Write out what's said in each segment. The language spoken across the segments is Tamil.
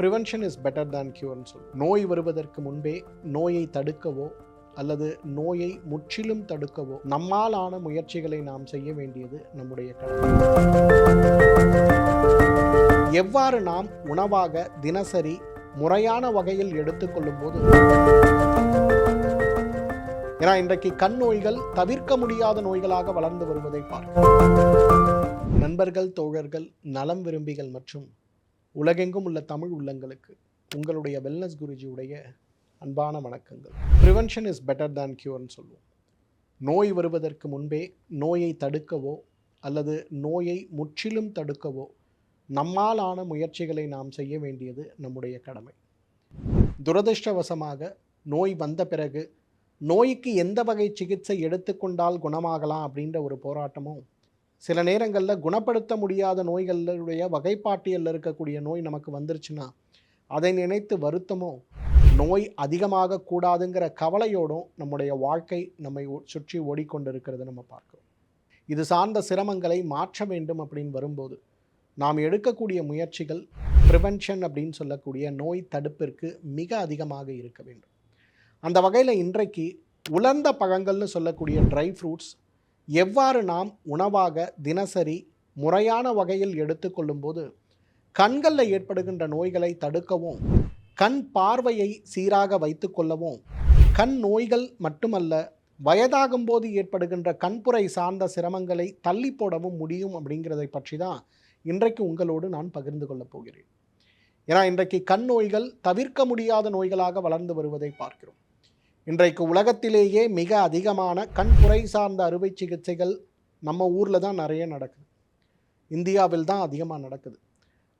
ப்ரிவென்ஷன் இஸ் பெட்டர் தேன் கியூர்னு சொல்லும் நோய் வருவதற்கு முன்பே நோயை தடுக்கவோ அல்லது நோயை முற்றிலும் தடுக்கவோ நம்மாலான முயற்சிகளை நாம் செய்ய வேண்டியது நம்முடைய கடமை. எவ்வாறு நாம் உணவாக தினசரி முறையான வகையில் எடுத்துக்கொள்ளும் போது ஏன்னா இன்றைக்கு கண் நோய்கள் தவிர்க்க முடியாத நோய்களாக வளர்ந்து வருவதை பார்க்கிறோம். நண்பர்கள் தோழர்கள் நலம் விரும்பிகள் மற்றும் உலகெங்கும் உள்ள தமிழ் உள்ளங்களுக்கு உங்களுடைய வெல்னஸ் குருஜியுடைய அன்பான வணக்கங்கள். ப்ரிவென்ஷன் இஸ் பெட்டர் தேன் கியூர்னு சொல்லுவோம். நோய் வருவதற்கு முன்பே நோயை தடுக்கவோ அல்லது நோயை முற்றிலும் தடுக்கவோ நம்மாலான முயற்சிகளை நாம் செய்ய வேண்டியது நம்முடைய கடமை. துரதிர்ஷ்டவசமாக நோய் வந்த பிறகு நோய்க்கு எந்த வகை சிகிச்சை எடுத்துக்கொண்டால் குணமாகலாம் அப்படின்ற ஒரு போராட்டமும் சில நேரங்களில் குணப்படுத்த முடியாத நோய்களுடைய வகைப்பாட்டியலில் இருக்கக்கூடிய நோய் நமக்கு வந்துருச்சுன்னா அதை நினைத்து வருத்தமோ நோய் அதிகமாக கூடாதுங்கிற கவலையோடும் நம்முடைய வாழ்க்கை நம்மை சுற்றி ஓடிக்கொண்டிருக்கிறத நம்ம பார்க்கிறோம். இது சார்ந்த சிரமங்களை மாற்ற வேண்டும் அப்படின்னு வரும்போது நாம் எடுக்கக்கூடிய முயற்சிகள் ப்ரிவென்ஷன் அப்படின்னு சொல்லக்கூடிய நோய் தடுப்பிற்கு மிக அதிகமாக இருக்க வேண்டும். அந்த வகையில் இன்றைக்கு உலர்ந்த பழங்கள்னு சொல்லக்கூடிய ட்ரை ஃப்ரூட்ஸ் எவ்வாறு நாம் உணவாக தினசரி முறையான வகையில் எடுத்துக்கொள்ளும்போது கண்களில் ஏற்படுகின்ற நோய்களை தடுக்கவும் கண் பார்வையை சீராக வைத்துக்கொள்ளவும் கண் நோய்கள் மட்டுமல்ல வயதாகும் போது ஏற்படுகின்ற கண்புரை சார்ந்த சிரமங்களை தள்ளி போடவும் முடியும் அப்படிங்கிறதை பற்றி தான் இன்றைக்கு உங்களோடு நான் பகிர்ந்து கொள்ளப் போகிறேன். ஏன்னா இன்றைக்கு கண் நோய்கள் தவிர்க்க முடியாத நோய்களாக வளர்ந்து வருவதை பார்க்கிறோம். இன்றைக்கு உலகத்திலேயே மிக அதிகமான கண்புரை சார்ந்த அறுவை சிகிச்சைகள் நம்ம ஊரில் தான் நிறைய நடக்குது. இந்தியாவில் தான் அதிகமாக நடக்குது.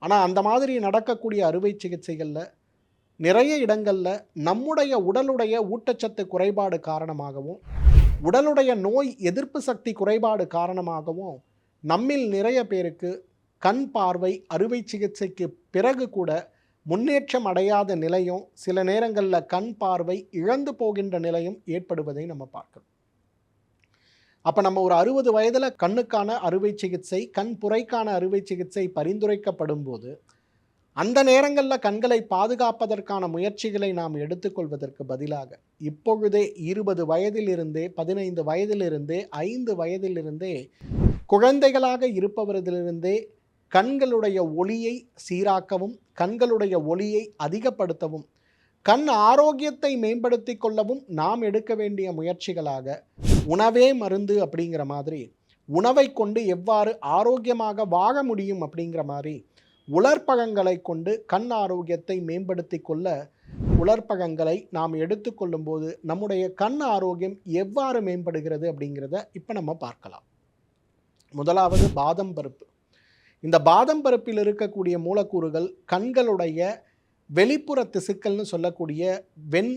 ஆனால் அந்த மாதிரி நடக்கக்கூடிய அறுவை சிகிச்சைகளில் நிறைய இடங்களில் நம்முடைய உடலுடைய ஊட்டச்சத்து குறைபாடு காரணமாகவும் உடலுடைய நோய் எதிர்ப்பு சக்தி குறைபாடு காரணமாகவும் நம்மில் நிறைய பேருக்கு கண் பார்வை அறுவை சிகிச்சைக்கு பிறகு கூட முன்னேற்றம் அடையாத நிலையும் சில நேரங்களில் கண் பார்வை இழந்து போகின்ற நிலையும் ஏற்படுவதை நம்ம பார்க்கணும் அப்போ நம்ம ஒரு அறுபது வயதில் கண்ணுக்கான அறுவை சிகிச்சை கண் புரைக்கான அறுவை சிகிச்சை பரிந்துரைக்கப்படும் போது அந்த நேரங்களில் கண்களை பாதுகாப்பதற்கான முயற்சிகளை நாம் எடுத்துக்கொள்வதற்கு பதிலாக இப்பொழுதே இருபது வயதிலிருந்தே பதினைந்து வயதிலிருந்தே ஐந்து வயதிலிருந்தே குழந்தைகளாக இருப்பவர்களிருந்தே கண்களுடைய ஒளியை சீராக்கவும் கண்களுடைய ஒளியை அதிகப்படுத்தவும் கண் ஆரோக்கியத்தை மேம்படுத்தி கொள்ளவும் நாம் எடுக்க வேண்டிய முயற்சிகளாக உணவே மருந்து அப்படிங்கிற மாதிரி உணவை கொண்டு எவ்வாறு ஆரோக்கியமாக வாழ முடியும் அப்படிங்கிற மாதிரி உலர்பகங்களை கொண்டு கண் ஆரோக்கியத்தை மேம்படுத்தி கொள்ள உலர்பகங்களை நாம் எடுத்துக்கொள்ளும் போது நம்முடைய கண் ஆரோக்கியம் எவ்வாறு மேம்படுகிறது அப்படிங்கிறத இப்போ நம்ம பார்க்கலாம். முதலாவது பாதம் பருப்பு. இந்த பாதம் பருப்பில் இருக்கக்கூடிய மூலக்கூறுகள் கண்களுடைய வெளிப்புற திசுக்கள்னு சொல்லக்கூடிய வெண்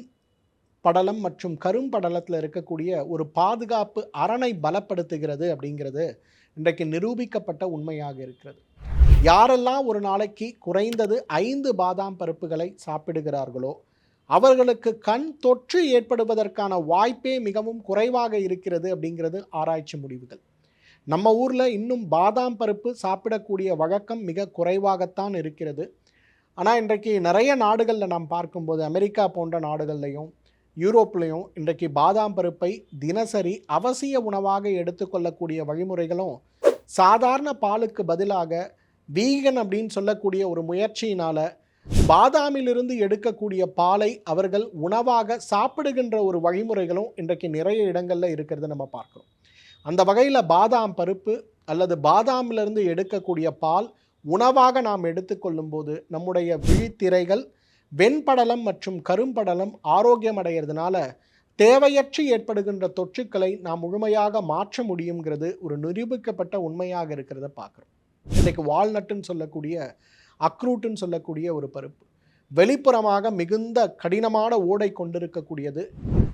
படலம் மற்றும் கரும்படலத்தில் இருக்கக்கூடிய ஒரு பாதுகாப்பு அரணை பலப்படுத்துகிறது அப்படிங்கிறது இன்றைக்கு நிரூபிக்கப்பட்ட உண்மையாக இருக்கிறது. யாரெல்லாம் ஒரு நாளைக்கு குறைந்தது ஐந்து பாதாம் பருப்புகளை சாப்பிடுகிறார்களோ அவர்களுக்கு கண் தொற்று ஏற்படுவதற்கான வாய்ப்பே மிகவும் குறைவாக இருக்கிறது அப்படிங்கிறது ஆராய்ச்சி முடிவுகள். நம்ம ஊரில் இன்னும் பாதாம் பருப்பு சாப்பிடக்கூடிய வழக்கம் மிக குறைவாகத்தான் இருக்கிறது. ஆனால் இன்றைக்கு நிறைய நாடுகளில் நாம் பார்க்கும்போது அமெரிக்கா போன்ற நாடுகள்லையும் யூரோப்லேயும் இன்றைக்கு பாதாம் பருப்பை தினசரி அவசிய உணவாக எடுத்துக்கொள்ளக்கூடிய வழிமுறைகளும் சாதாரண பாலுக்கு பதிலாக வீகன் அப்படின்னு சொல்லக்கூடிய ஒரு முயற்சியினால் பாதாமிலிருந்து எடுக்கக்கூடிய பாலை அவர்கள் உணவாக சாப்பிடுகின்ற ஒரு வழிமுறைகளும் இன்றைக்கு நிறைய இடங்களில் இருக்கிறத நம்ம பார்க்குறோம். அந்த வகையில் பாதாம் பருப்பு அல்லது பாதாமிலிருந்து எடுக்கக்கூடிய பால் உணவாக நாம் எடுத்துக்கொள்ளும் போது நம்முடைய விழித்திரைகள் வெண்படலம் மற்றும் கரும்படலம் ஆரோக்கியம் அடைகிறதுனால தேவையற்று ஏற்படுகின்ற தொற்றுக்களை நாம் முழுமையாக மாற்ற முடியுங்கிறது ஒரு நிரூபிக்கப்பட்ட உண்மையாக இருக்கிறத பார்க்குறோம். இன்றைக்கு வால்நட்டுன்னு சொல்லக்கூடிய அக்ரூட்டுன்னு சொல்லக்கூடிய ஒரு பருப்பு. வெளிப்புறமாக மிகுந்த கடினமான ஓடை கொண்டிருக்கக்கூடியது.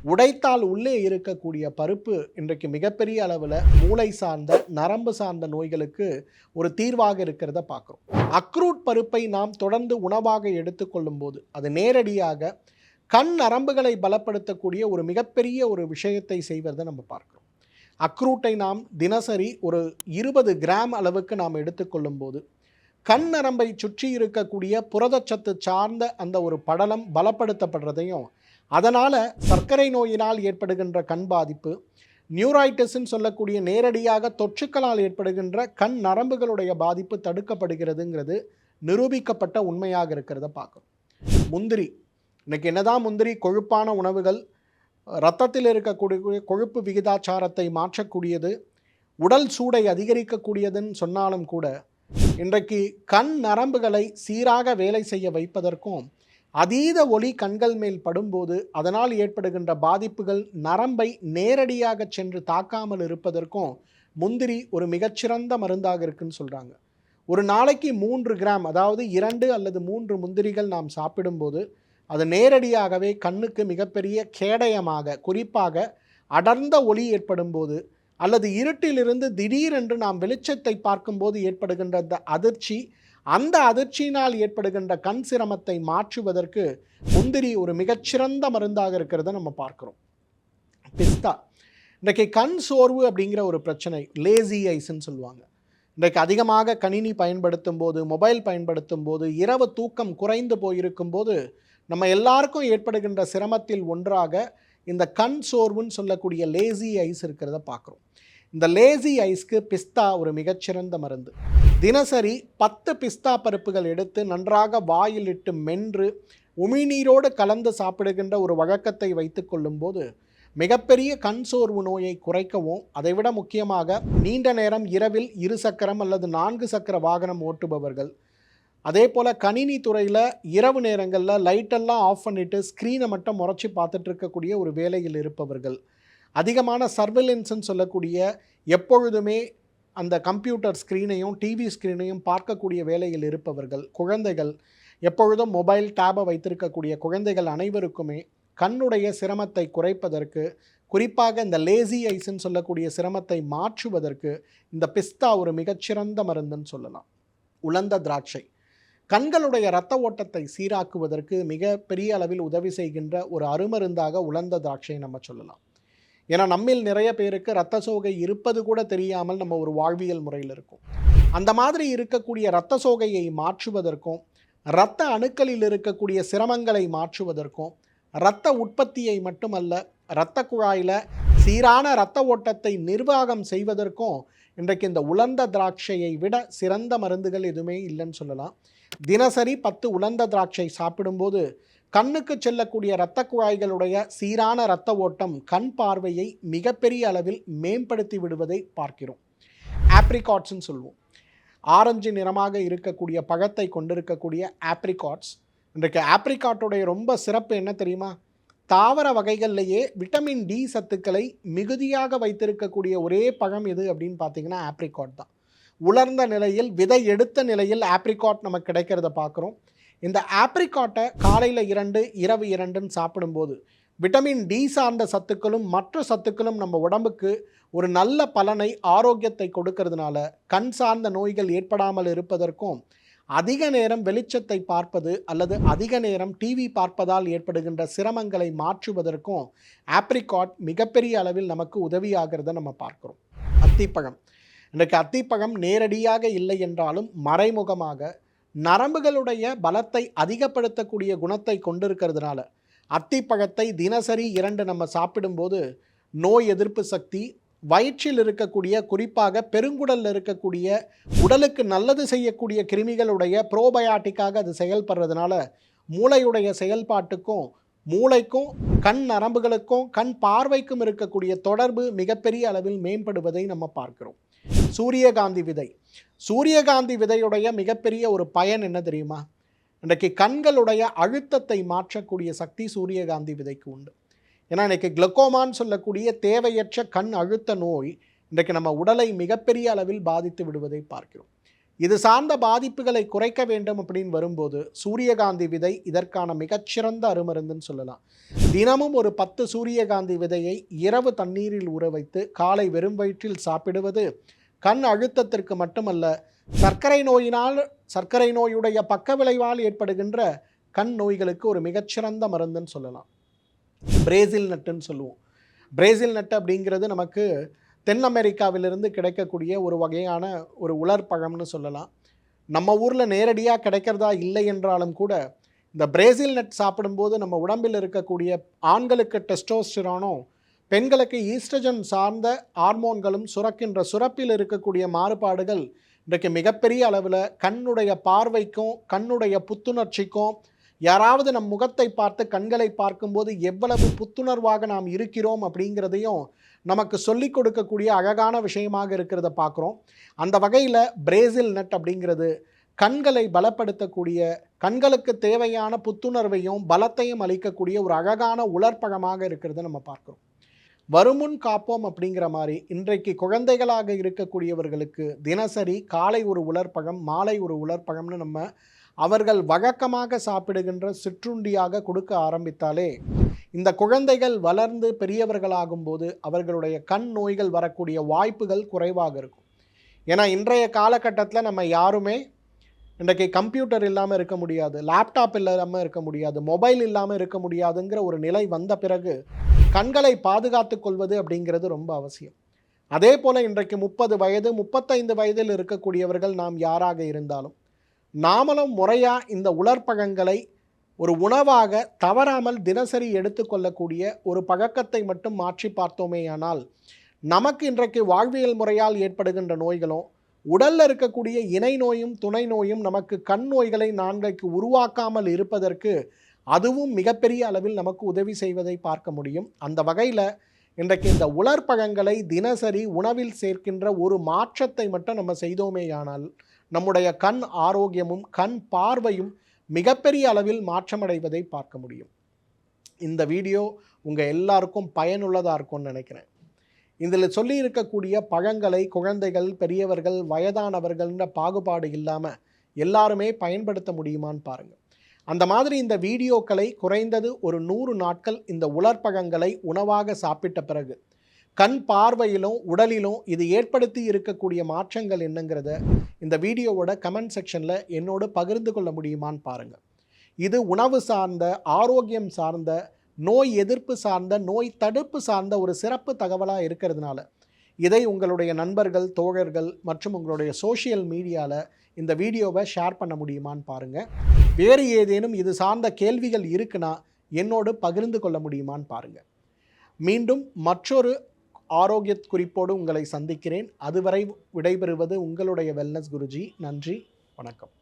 உடைத்தால் உள்ளே இருக்கக்கூடிய பருப்பு இன்றைக்கு மிகப்பெரிய அளவில் மூளை சார்ந்த நரம்பு சார்ந்த நோய்களுக்கு ஒரு தீர்வாக இருக்கிறத பார்க்குறோம். அக்ரூட் பருப்பை நாம் தொடர்ந்து உணவாக எடுத்துக்கொள்ளும் போது அது நேரடியாக கண் நரம்புகளை பலப்படுத்தக்கூடிய ஒரு மிகப்பெரிய ஒரு விஷயத்தை செய்வதை நம்ம பார்க்குறோம். அக்ரூட்டை நாம் தினசரி ஒரு இருபது கிராம் அளவுக்கு நாம் எடுத்துக்கொள்ளும் போது கண் நரம்பை சுற்றி இருக்கக்கூடிய புரதச்சத்து சார்ந்த அந்த ஒரு படலம் பலப்படுத்தப்படுறதையும் அதனால் சர்க்கரை நோயினால் ஏற்படுகின்ற கண் பாதிப்பு நியூரைட்டிஸ்ன்னு சொல்லக்கூடிய நேரடியாக தொற்றுக்களால் ஏற்படுகின்ற கண் நரம்புகளுடைய பாதிப்பு தடுக்கப்படுகிறதுங்கிறது நிரூபிக்கப்பட்ட உண்மையாக இருக்கிறத பார்க்குறோம் முந்திரி இன்றைக்கி என்னதான் முந்திரி கொழுப்பான உணவுகள் ரத்தத்தில் இருக்கக்கூடிய கொழுப்பு விகிதாச்சாரத்தை மாற்றக்கூடியது உடல் சூடை அதிகரிக்கக்கூடியதுன்னு சொன்னாலும் கூட இன்றைக்கு கண் நரம்புகளை சீராக வேலை செய்ய வைப்பதற்கும் அதீத ஒளி கண்கள் மேல் படும்போது அதனால் ஏற்படுகின்ற பாதிப்புகள் நரம்பை நேரடியாக சென்று தாக்காமல் இருப்பதற்கும் முந்திரி ஒரு மிகச்சிறந்த மருந்தாக இருக்குன்னு சொல்கிறாங்க ஒரு நாளைக்கு மூன்று கிராம் அதாவது இரண்டு அல்லது மூன்று முந்திரிகள் நாம் சாப்பிடும்போது அது நேரடியாகவே கண்ணுக்கு மிகப்பெரிய கேடயமாக குறிப்பாக அடர்ந்த ஒளி ஏற்படும் போது அல்லது இருட்டிலிருந்து திடீரென்று நாம் வெளிச்சத்தை பார்க்கும்போது ஏற்படுகின்ற அந்த அதிர்ச்சி அந்த அதிர்ச்சியினால் ஏற்படுகின்ற கண் சிரமத்தை மாற்றுவதற்கு முந்திரி ஒரு மிகச்சிறந்த மருந்தாக இருக்கிறத நம்ம பார்க்குறோம். பிஸ்தா. இன்றைக்கு கண் சோர்வு அப்படிங்கிற ஒரு பிரச்சனை லேசி ஐஸ்ன்னு சொல்லுவாங்க. இன்றைக்கு அதிகமாக கணினி பயன்படுத்தும் போது மொபைல் பயன்படுத்தும் போது இரவு தூக்கம் குறைந்து போயிருக்கும் போது நம்ம எல்லாருக்கும் ஏற்படுகின்ற சிரமத்தில் ஒன்றாக இந்த கண் சோர்வுன்னு சொல்லக்கூடிய லேசி ஐஸ் இருக்கிறத பார்க்குறோம். இந்த லேசி ஐஸ்க்கு பிஸ்தா ஒரு மிகச்சிறந்த மருந்து. தினசரி பத்து பிஸ்தா பருப்புகள் எடுத்து நன்றாக வாயில் இட்டு மென்று உமிழ்நீரோடு கலந்து சாப்பிடுகின்ற ஒரு வழக்கத்தை வைத்து கொள்ளும்போது மிகப்பெரிய கண் சோர்வு நோயை குறைக்கவும் அதைவிட முக்கியமாக நீண்ட நேரம் இரவில் இரு சக்கரம் அல்லது நான்கு சக்கர வாகனம் ஓட்டுபவர்கள். அதே போல் கணினி துறையில் இரவு நேரங்களில் லைட்டெல்லாம் ஆஃப் பண்ணிவிட்டு ஸ்க்ரீனை மட்டும் முறைச்சி பார்த்துட்டு இருக்கக்கூடிய ஒரு வேலையில் இருப்பவர்கள். அதிகமான சர்வேலன்ஸ்ன்னு சொல்லக்கூடிய எப்பொழுதுமே அந்த கம்ப்யூட்டர் ஸ்க்ரீனையும் டிவி ஸ்க்ரீனையும் பார்க்கக்கூடிய வேலையில் இருப்பவர்கள் குழந்தைகள் எப்பொழுதும் மொபைல் டேபை வைத்திருக்கக்கூடிய குழந்தைகள் அனைவருக்குமே கண்ணுடைய சிரமத்தை குறைப்பதற்கு குறிப்பாக இந்த லேசி ஐஸ்ன்னு சொல்லக்கூடிய சிரமத்தை மாற்றுவதற்கு இந்த பிஸ்தா ஒரு மிகச்சிறந்த மருந்துன்னு சொல்லலாம். உலர்ந்த திராட்சை. கண்களுடைய இரத்த ஓட்டத்தை சீராக்குவதற்கு மிக பெரிய அளவில் உதவி செய்கின்ற ஒரு அருமருந்தாக உலர்ந்த திராட்சையை நம்ம சொல்லலாம். ஏன்னா நம்மில் நிறைய பேருக்கு ரத்த சோகை இருப்பது கூட தெரியாமல் நம்ம ஒரு வாழ்வியல் முறையில் இருக்கும். அந்த மாதிரி இருக்கக்கூடிய இரத்த சோகையை மாற்றுவதற்கும் இரத்த அணுக்களில் இருக்கக்கூடிய சிரமங்களை மாற்றுவதற்கும் இரத்த உற்பத்தியை மட்டுமல்ல இரத்த குழாயில் சீரான இரத்த ஓட்டத்தை நிர்வாகம் செய்வதற்கும் இன்றைக்கு இந்த உலர்ந்த திராட்சையை விட சிறந்த மருந்துகள் எதுவுமே இல்லைன்னு சொல்லலாம். தினசரி பத்து உலர்ந்த திராட்சை சாப்பிடும்போது கண்ணுக்கு செல்லக்கூடிய இரத்த குழாய்களுடைய சீரான இரத்த ஓட்டம் கண் பார்வையை மிகப்பெரிய அளவில் மேம்படுத்தி விடுவதை பார்க்கிறோம். ஆப்ரிகாட்ஸ்ன்னு சொல்லுவோம் ஆரஞ்சு நிறமாக இருக்கக்கூடிய பழத்தை கொண்டிருக்கக்கூடிய ஆப்ரிகாட்ஸ் இன்றைக்கு ஆப்ரிகாட்டுடைய ரொம்ப சிறப்பு என்ன தெரியுமா? தாவர வகைகள்லேயே விட்டமின் டி சத்துக்களை மிகுதியாக வைத்திருக்கக்கூடிய ஒரே பழம் எது அப்படின்னு பார்த்தீங்கன்னா ஆப்ரிகாட் தான். உலர்ந்த நிலையில் விதை எடுத்த நிலையில் ஆப்ரிகாட் நமக்கு கிடைக்கிறத பார்க்குறோம். இந்த ஆப்ரிகாட்டை காலையில் இரண்டு இரவு இரண்டுன்னு சாப்பிடும்போது விட்டமின் டி சார்ந்த சத்துக்களும் மற்ற சத்துக்களும் நம்ம உடம்புக்கு ஒரு நல்ல பலனை ஆரோக்கியத்தை கொடுக்கறதுனால கண் சார்ந்த நோய்கள் ஏற்படாமல் இருப்பதற்கும் அதிக நேரம் வெளிச்சத்தை பார்ப்பது அல்லது அதிக நேரம் டிவி பார்ப்பதால் ஏற்படுகின்ற சிரமங்களை மாற்றுவதற்கும் ஆப்ரிகாட் மிகப்பெரிய அளவில் நமக்கு உதவியாகிறத நம்ம பார்க்குறோம். அத்திப்பழம். இன்றைக்கு அத்திப்பழம் நேரடியாக இல்லை என்றாலும் மறைமுகமாக நரம்புகளுடைய பலத்தை அதிகப்படுத்தக்கூடிய குணத்தை கொண்டிருக்கிறதுனால அத்திப்பழத்தை தினசரி இரண்டு நம்ம சாப்பிடும்போது நோய் எதிர்ப்பு சக்தி வயிற்றில் இருக்கக்கூடிய குறிப்பாக பெருங்குடலில் இருக்கக்கூடிய உடலுக்கு நல்லது செய்யக்கூடிய கிருமிகளுடைய ப்ரோபயாட்டிக்காக அது செயல்படுறதுனால மூளையுடைய செயல்பாட்டுக்கும் மூளைக்கும் கண் நரம்புகளுக்கும் கண் பார்வைக்கும் இருக்கக்கூடிய தொடர்பு மிகப்பெரிய அளவில் மேம்படுவதை நம்ம பார்க்கிறோம். சூரியகாந்தி விதை. சூரியகாந்தி விதையுடைய மிகப்பெரிய ஒரு பயன் என்ன தெரியுமா? இன்றைக்கு கண்களுடைய அழுத்தத்தை மாற்றக்கூடிய சக்தி சூரியகாந்தி விதைக்கு உண்டு. ஏன்னா இன்றைக்கி கிளக்கோமான்னு சொல்லக்கூடிய தேவையற்ற கண் அழுத்த நோய் இன்றைக்கு நம்ம உடலை மிகப்பெரிய அளவில் பாதித்து விடுவதை பார்க்கிறோம். இது சார்ந்த பாதிப்புகளை குறைக்க வேண்டும் அப்படின்னு வரும்போது சூரியகாந்தி விதை இதற்கான மிகச்சிறந்த அருமருந்துன்னு சொல்லலாம். தினமும் ஒரு பத்து சூரியகாந்தி விதையை இரவு தண்ணீரில் ஊற வைத்து காலை வெறும் வயிற்றில் சாப்பிடுவது கண் அழுத்தத்திற்கு மட்டுமல்ல சர்க்கரை நோயினால் சர்க்கரை நோயுடைய பக்க விளைவால் ஏற்படுகின்ற கண் நோய்களுக்கு ஒரு மிகச்சிறந்த மருந்துன்னு சொல்லலாம். பிரேசில் நட்டுன்னு சொல்லுவோம். பிரேசில் நட்டு அப்படிங்கிறது நமக்கு தென் அமெரிக்காவிலிருந்து கிடைக்கக்கூடிய ஒரு வகையான ஒரு உலர் பழம்னு சொல்லலாம். நம்ம ஊரில் நேரடியாக கிடைக்கிறதா இல்லை என்றாலும் கூட இந்த பிரேசில் நட் சாப்பிடும்போது நம்ம உடம்பில் இருக்கக்கூடிய ஆண்களுக்கு டெஸ்டோஸ்டிரானும் பெண்களுக்கு ஈஸ்ட்ரஜன் சார்ந்த ஹார்மோன்களும் சுரக்கின்ற சுரப்பில் இருக்கக்கூடிய மாறுபாடுகள் இன்றைக்கு மிகப்பெரிய அளவில் கண்ணுடைய பார்வைக்கும் கண்ணுடைய புத்துணர்ச்சிக்கும் யாராவது நம் முகத்தை பார்த்து கண்களை பார்க்கும்போது எவ்வளவு புத்துணர்வாக நாம் இருக்கிறோம் அப்படிங்கிறதையும் நமக்கு சொல்லிக் கொடுக்கக்கூடிய அழகான விஷயமாக இருக்கிறத பார்க்குறோம். அந்த வகையில் பிரேசில் நட் அப்படிங்கிறது கண்களை பலப்படுத்தக்கூடிய கண்களுக்கு தேவையான புத்துணர்வையும் பலத்தையும் அளிக்கக்கூடிய ஒரு அழகான உலர்ப்பழமாக இருக்கிறத நம்ம பார்க்குறோம். வருமுன் காப்போம் அப்படிங்கிற மாதிரி இன்றைக்கு குழந்தைகளாக இருக்கக்கூடியவர்களுக்கு தினசரி காலை ஒரு உலர்ப்பழம் மாலை ஒரு உலர்ப்பழம்னு நம்ம அவர்கள் வழக்கமாக சாப்பிடுகின்ற சிற்றுண்டியாக கொடுக்க ஆரம்பித்தாலே இந்த குழந்தைகள் வளர்ந்து பெரியவர்களாகும் போது அவர்களுடைய கண் நோய்கள் வரக்கூடிய வாய்ப்புகள் குறைவாக இருக்கும். ஏன்னா இன்றைய காலகட்டத்தில் நம்ம யாருமே இன்றைக்கு கம்ப்யூட்டர் இல்லாமல் இருக்க முடியாது லேப்டாப் இல்லாமல் இருக்க முடியாது மொபைல் இல்லாமல் இருக்க முடியாதுங்கிற ஒரு நிலை வந்த பிறகு கண்களை பாதுகாத்து கொள்வது அப்படிங்கிறது ரொம்ப அவசியம். அதே போல் இன்றைக்கு முப்பது வயது முப்பத்தைந்து வயதில் இருக்கக்கூடியவர்கள் நாம் யாராக இருந்தாலும் நாமளும் முறையாக இந்த உலர்பழங்களை ஒரு உணவாக தவறாமல் தினசரி எடுத்துக்கொள்ளக்கூடிய ஒரு பழக்கத்தை மட்டும் மாற்றி பார்த்தோமேயானால் நமக்கு இன்றைக்கு வாழ்வியல் முறையால் ஏற்படுகின்ற நோய்களும் உடலில் இருக்கக்கூடிய இணை நோயும் துணை நோயும் நமக்கு கண் நோய்களை நான்கைக்கு உருவாக்காமல் இருப்பதற்கு அதுவும் மிகப்பெரிய அளவில் நமக்கு உதவி செய்வதை பார்க்க முடியும். அந்த வகையில் இன்றைக்கு இந்த உலர்பழங்களை தினசரி உணவில் சேர்க்கின்ற ஒரு மாற்றத்தை மட்டும் நம்ம செய்தோமேயானால் நம்முடைய கண் ஆரோக்கியமும் கண் பார்வையும் மிகப்பெரிய அளவில் மாற்றமடைவதை பார்க்க முடியும். இந்த வீடியோ உங்கள் எல்லாருக்கும் பயனுள்ளதாக இருக்கும்னு நினைக்கிறேன். இதில் சொல்லி இருக்கக்கூடிய பழங்களை குழந்தைகள் பெரியவர்கள் வயதானவர்கள்ன்ற பாகுபாடு இல்லாமல் எல்லாருமே பயன்படுத்த முடியுமான்னு பாருங்கள் அந்த மாதிரி இந்த வீடியோக்களை குறைந்தது ஒரு நூறு நாட்கள் இந்த உலர்பகங்களை உணவாக சாப்பிட்ட பிறகு கண் பார்வையிலும் உடலிலும் இது ஏற்படுத்தி இருக்கக்கூடிய மாற்றங்கள் என்னங்கிறத இந்த வீடியோவோட கமெண்ட் செக்ஷனில் என்னோடு பகிர்ந்து கொள்ள முடியுமான்னு பாருங்கள் இது உணவு சார்ந்த ஆரோக்கியம் சார்ந்த நோய் எதிர்ப்பு சார்ந்த நோய் தடுப்பு சார்ந்த ஒரு சிறப்பு தகவலாக இருக்கிறதுனால இதை உங்களுடைய நண்பர்கள் தோழர்கள் மற்றும் உங்களுடைய சோஷியல் மீடியாவில் இந்த வீடியோவை ஷேர் பண்ண முடியுமான்னு பாருங்கள் வேறு ஏதேனும் இது சார்ந்த கேள்விகள் இருக்குன்னா என்னோடு பகிர்ந்து கொள்ள முடியுமான்னு பாருங்கள் மீண்டும் மற்றொரு ஆரோக்கிய குறிப்போடு உங்களை சந்திக்கிறேன். அதுவரை விடைபெறுவது உங்களுடைய வெல்னஸ் குருஜி. நன்றி வணக்கம்.